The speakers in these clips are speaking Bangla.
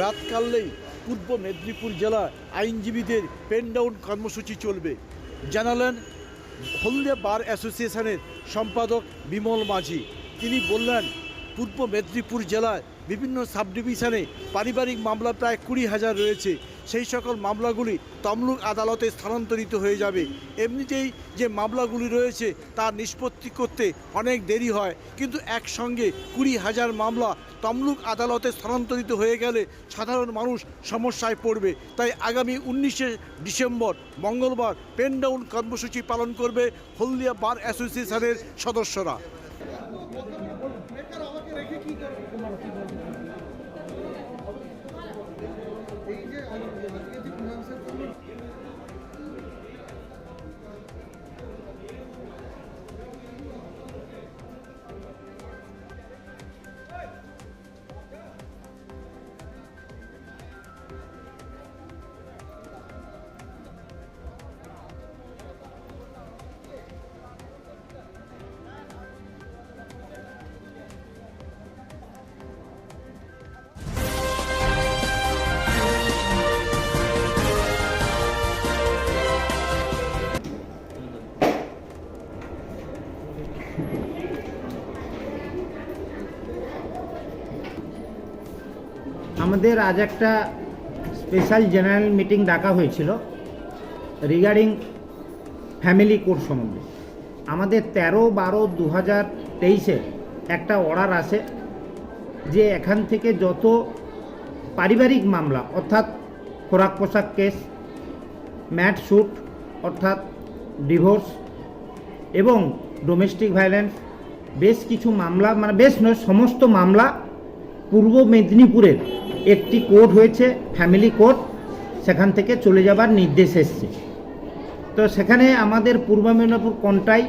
রাত কাললেই পূর্ব মেদিনীপুর জেলা আইনজীবীদের পেন ডাউন কর্মসূচি চলবে। জানালেন হলদে বার অ্যাসোসিয়েশনের সম্পাদক বিমল মাঝি। তিনি বললেন, পূর্ব মেদিনীপুর জেলায় বিভিন্ন সাব ডিভিশনে পারিবারিক মামলা প্রায় কুড়ি হাজার রয়েছে। সেই সকল মামলাগুলি তমলুক আদালতে স্থানান্তরিত হয়ে যাবে। এমনিতেই যে মামলাগুলি রয়েছে, তা নিষ্পত্তি করতে অনেক দেরি হয়। কিন্তু একসঙ্গে কুড়ি হাজার মামলা তমলুক আদালতে স্থানান্তরিত হয়ে গেলে সাধারণ মানুষ সমস্যায় পড়বে। তাই আগামী উনিশে ডিসেম্বর মঙ্গলবার পেন ডাউন কর্মসূচি পালন করবে হলদিয়া বার অ্যাসোসিয়েশনের সদস্যরা। আমাদের আজ একটা স্পেশাল জেনারেল মিটিং ডাকা হয়েছিল রিগার্ডিং ফ্যামিলি কোড সম্বন্ধে। আমাদের তেরো বারো দু হাজার তেইশে একটা অর্ডার আসে যে এখান থেকে যত পারিবারিক মামলা, অর্থাৎ খোরাক পোশাক কেস, ম্যাট শ্যুট অর্থাৎ ডিভোর্স এবং ডোমেস্টিক ভায়োলেন্স বেশ কিছু মামলা মানে বেশ নয়, সমস্ত মামলা পূর্ব মেদিনীপুরের একটি কোর্ট হয়েছে ফ্যামিলি কোর্ট সেখান থেকে চলে যাবার নির্দেশ এসছে। তো সেখানে আমাদের পূর্ব মেদিনীপুর কন্টাই,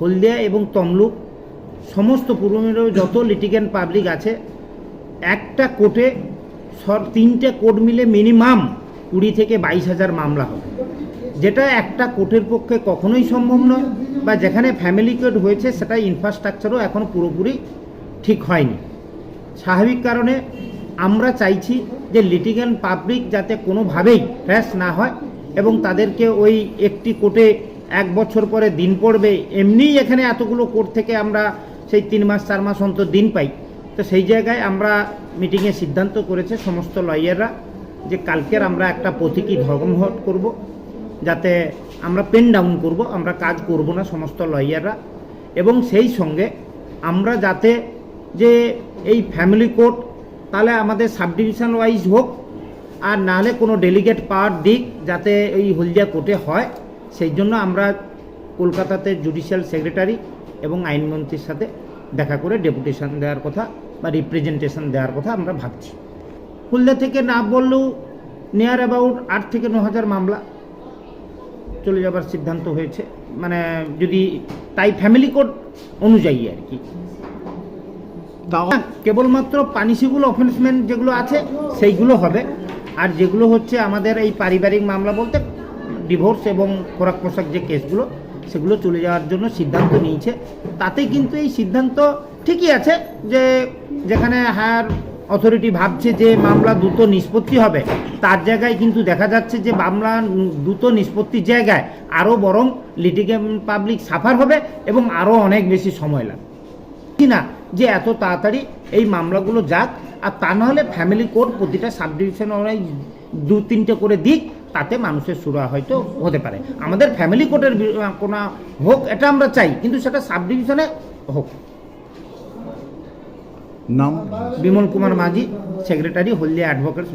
হলদিয়া এবং তমলুক, সমস্ত পূর্ব মেদিনীপুর যত লিটিগেন্ট পাবলিক আছে, একটা কোর্টে সর, তিনটে কোর্ট মিলে মিনিমাম কুড়ি থেকে বাইশ হাজার মামলা হবে। যেটা একটা কোর্টের পক্ষে কখনোই সম্ভব নয় বা যেখানে ফ্যামিলি কোর্ট হয়েছে, সেটা ইনফ্রাস্ট্রাকচারও এখনও পুরোপুরি ঠিক হয়নি। স্বাভাবিক কারণে আমরা চাইছি যে লিটিগেন্ট পাবলিক যাতে কোনোভাবেই হ্রাস না হয় এবং তাদেরকে ওই একটি কোর্টে এক বছর পরে দিন পড়বে। এমনিই এখানে এতগুলো কোর্ট থেকে আমরা সেই তিন মাস, চার মাস অন্তর দিন পাই। তো সেই জায়গায় আমরা মিটিংয়ে সিদ্ধান্ত করেছে সমস্ত লয়াররা যে কালকের আমরা একটা প্রতীকী ধর্মঘট করব, যাতে আমরা পেন ডাউন করব, আমরা কাজ করব না সমস্ত লয়াররা। এবং সেই সঙ্গে আমরা যাতে যে এই ফ্যামিলি কোর্ট তাহলে আমাদের সাব ডিভিশন ওয়াইজ হোক, আর নাহলে কোনো ডেলিগেট পাওয়ার দিক যাতে এই হলদিয়া কোর্টে হয়, সেই জন্য আমরা কলকাতাতে জুডিশিয়াল সেক্রেটারি এবং আইনমন্ত্রীর সাথে দেখা করে ডেপুটেশন দেওয়ার কথা বা রিপ্রেজেন্টেশন দেওয়ার কথা আমরা ভাবছি। হলদিয়া থেকে না বললেও নিয়ার অ্যাবাউট আট থেকে ন হাজার মামলা চলে যাবার সিদ্ধান্ত হয়েছে। মানে যদি তাই ফ্যামিলি কোড অনুযায়ী আর কি। না, কেবলমাত্র পানিশিগুলো অফেন্সমেন্ট যেগুলো আছে সেইগুলো হবে। আর যেগুলো হচ্ছে আমাদের এই পারিবারিক মামলা বলতে ডিভোর্স এবং খোরাক পোশাক যে কেসগুলো সেগুলো চলে যাওয়ার জন্য সিদ্ধান্ত নিয়েছে। তাতে কিন্তু এই সিদ্ধান্ত ঠিকই আছে যে যেখানে হায়ার অথরিটি ভাবছে যে মামলা দ্রুত নিষ্পত্তি হবে তার জায়গায় কিন্তু দেখা যাচ্ছে যে মামলা দ্রুত নিষ্পত্তির জায়গায় আরও বরং লিটিগেন পাবলিক সাফার হবে এবং আরও অনেক বেশি সময় লাগবে। না যে এত তাড়াতাড়ি এই মামলাগুলো যাক আর তা নাহলে ফ্যামিলি কোর্ট প্রতিটা সাব ডিভিশন দু তিনটে করে দিক তাতে মানুষের সুরা হয়তো হতে পারে। আমাদের ফ্যামিলি কোর্টের কোনো হোক এটা আমরা চাই কিন্তু সেটা সাব ডিভিশনে হোক। নাম? Bimal Kumar Majhi secretary Haldia advocates